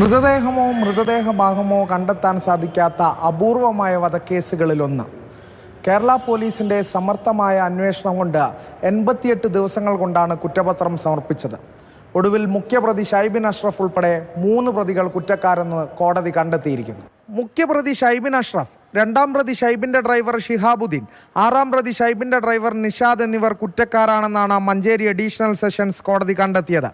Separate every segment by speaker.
Speaker 1: മൃതദേഹമോ മൃതദേഹ ഭാഗമോ കണ്ടെത്താൻ സാധിക്കാത്ത അപൂർവമായ വധക്കേസുകളിലൊന്ന്. കേരള പോലീസിന്റെ സമർത്ഥമായ അന്വേഷണം കൊണ്ട് എൺപത്തിയെട്ട് ദിവസങ്ങൾ കൊണ്ടാണ് കുറ്റപത്രം സമർപ്പിച്ചത്. ഒടുവിൽ മുഖ്യപ്രതി ഷൈബിൻ അഷ്റഫ് ഉൾപ്പെടെ മൂന്ന് പ്രതികൾ കുറ്റക്കാരെന്ന് കോടതി കണ്ടെത്തിയിരിക്കുന്നു. മുഖ്യപ്രതി ഷൈബിൻ അഷ്റഫ് രണ്ടാം പ്രതി ഷൈബിന്റെ ഡ്രൈവർ ഷിഹാബുദ്ദീൻ ആറാം പ്രതി ഷൈബിന്റെ ഡ്രൈവർ നിഷാദ് എന്നിവർ കുറ്റക്കാരാണെന്നാണ് മഞ്ചേരി അഡീഷണൽ സെഷൻസ് കോടതി കണ്ടെത്തിയത്.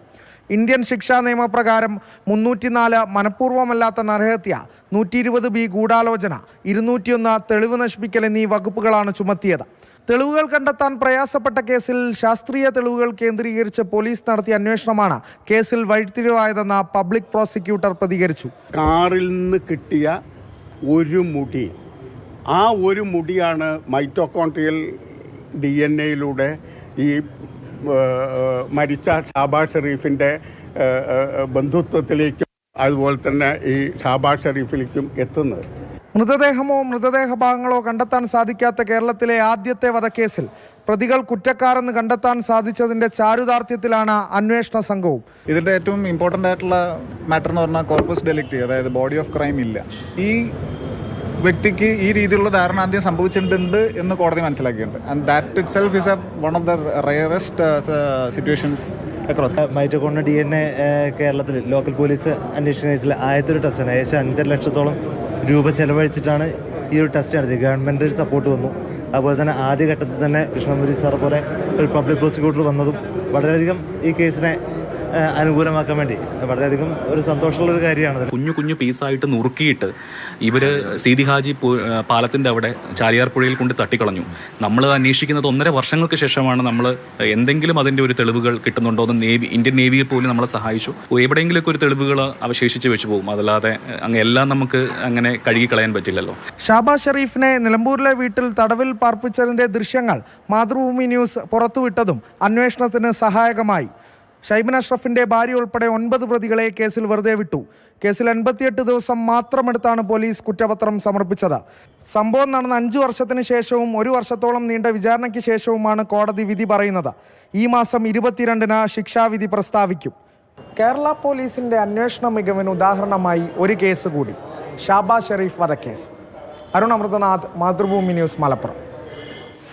Speaker 1: ഇന്ത്യൻ ശിക്ഷാ നിയമപ്രകാരം മുന്നൂറ്റിനാല് മനഃപൂർവമല്ലാത്ത നരഹത്യ നൂറ്റി ഇരുപത് ബി ഗൂഢാലോചന ഇരുന്നൂറ്റിയൊന്ന് തെളിവ് നശിപ്പിക്കൽ എന്നീ വകുപ്പുകളാണ് ചുമത്തിയത്. തെളിവുകൾ കണ്ടെത്താൻ പ്രയാസപ്പെട്ട കേസിൽ ശാസ്ത്രീയ തെളിവുകൾ കേന്ദ്രീകരിച്ച് പോലീസ് നടത്തിയ അന്വേഷണമാണ് കേസിൽ വഴിത്തിരിവായതെന്ന് പബ്ലിക് പ്രോസിക്യൂട്ടർ പ്രതികരിച്ചു.
Speaker 2: കാറിൽ നിന്ന് കിട്ടിയ ഒരു മുടി ആ ഒരു മുടിയാണ് മൈറ്റോകോൺട്രിയൽ ഡി എൻ എയിലൂടെ ഈ മരിച്ച ഷാബാ ഷെറീഫിന്റെ ബന്ധുത്വത്തിലേക്കും അതുപോലെ തന്നെ ഈ ഷാബാ ഷെറീഫിലേക്കും എത്തുന്നത്.
Speaker 1: മൃതദേഹമോ മൃതദേഹ ഭാഗങ്ങളോ കണ്ടെത്താൻ സാധിക്കാത്ത കേരളത്തിലെ ആദ്യത്തെ വധക്കേസിൽ പ്രതികൾ കുറ്റക്കാരെന്ന് കണ്ടെത്താൻ സാധിച്ചതിന്റെ ചാരുദാർത്ഥ്യത്തിലാണ് അന്വേഷണ സംഘവും.
Speaker 3: ഇതിന്റെ ഏറ്റവും ഇമ്പോർട്ടന്റ് ആയിട്ടുള്ള മാറ്റർ എന്ന് പറഞ്ഞാൽ കോർപ്പസ് ഡെലിക്റ്റ് അതായത് ബോഡി ഓഫ് ക്രൈം ഇല്ല. ഈ വ്യക്തിക്ക് ഈ രീതിയിലുള്ള ധാരണ ആദ്യം സംഭവിച്ചിട്ടുണ്ട് എന്ന് കോടതി മനസ്സിലാക്കിയിട്ടുണ്ട്. And that itself is a one of the rarest situations across
Speaker 4: മൈറ്റോകോണിന്റെ D N A കേരളത്തിൽ ലോക്കൽ പോലീസ് അന്വേഷണ കേസിൽ ആദ്യത്തെ ഒരു ടെസ്റ്റാണ് ഏകദേശം അഞ്ചര ലക്ഷത്തോളം രൂപ ചെലവഴിച്ചിട്ടാണ് ഈ ഒരു ടെസ്റ്റ് നടത്തിയത്. ഗവൺമെന്റ് സപ്പോർട്ട് വന്നു. അതുപോലെ തന്നെ ആദ്യഘട്ടത്തിൽ തന്നെ കൃഷ്ണമുരി സാർ പോലെ ഒരു പബ്ലിക് പ്രോസിക്യൂട്ടർ വന്നതും വളരെയധികം ഈ കേസിനെ അനുകൂലമാക്കാൻ വേണ്ടി. വളരെയധികം ഒരു സന്തോഷമുള്ള ഒരു കാര്യമാണ്.
Speaker 5: കുഞ്ഞു കുഞ്ഞു പീസായിട്ട് നുറുക്കിയിട്ട് ഇവർ സീതി ഹാജി പാലത്തിന്റെ പാലത്തിന്റെ അവിടെ ചാലിയാർ പുഴയിൽ കൊണ്ട് തട്ടിക്കളഞ്ഞു. നമ്മൾ അന്വേഷിക്കുന്നത് ഒന്നര വർഷങ്ങൾക്ക് ശേഷമാണ് നമ്മൾ എന്തെങ്കിലും അതിന്റെ ഒരു തെളിവുകൾ കിട്ടുന്നുണ്ടോ എന്ന് നേവി ഇന്ത്യൻ നേവിയെ പോലും നമ്മളെ സഹായിച്ചു. എവിടെയെങ്കിലുമൊക്കെ ഒരു തെളിവുകൾ അവശേഷിച്ച് വെച്ച് പോകും. അതല്ലാതെ അങ്ങ് എല്ലാം നമുക്ക് അങ്ങനെ കഴുകിക്കളയാൻ പറ്റില്ലല്ലോ.
Speaker 1: ഷാബാസ് ഷെറീഫിനെ നിലമ്പൂരിലെ വീട്ടിൽ തടവിൽ പാർപ്പിച്ചതിന്റെ ദൃശ്യങ്ങൾ മാതൃഭൂമി ന്യൂസ് പുറത്തുവിട്ടതും അന്വേഷണത്തിന് സഹായകമായി. ഷൈബിൻ അഷ്റഫിന്റെ ഭാര്യ ഉൾപ്പെടെ ഒൻപത് പ്രതികളെ കേസിൽ വെറുതെ വിട്ടു. കേസിൽ എൺപത്തിയെട്ട് ദിവസം മാത്രമെടുത്താണ് പോലീസ് കുറ്റപത്രം സമർപ്പിച്ചത്. സംഭവം നടന്ന അഞ്ചു വർഷത്തിന് ശേഷവും ഒരു വർഷത്തോളം നീണ്ട വിചാരണയ്ക്ക് ശേഷവുമാണ് കോടതി വിധി പറയുന്നത്. ഈ മാസം ഇരുപത്തിരണ്ടിന് ശിക്ഷാവിധി പ്രസ്താവിക്കും. കേരള പോലീസിന്റെ അന്വേഷണ മികവിന് ഉദാഹരണമായി ഒരു കേസ് കൂടി. ഷാബാ ഷെറീഫ് വധക്കേസ്. അരുൺ അമൃതനാഥ് മാതൃഭൂമി ന്യൂസ് മലപ്പുറം.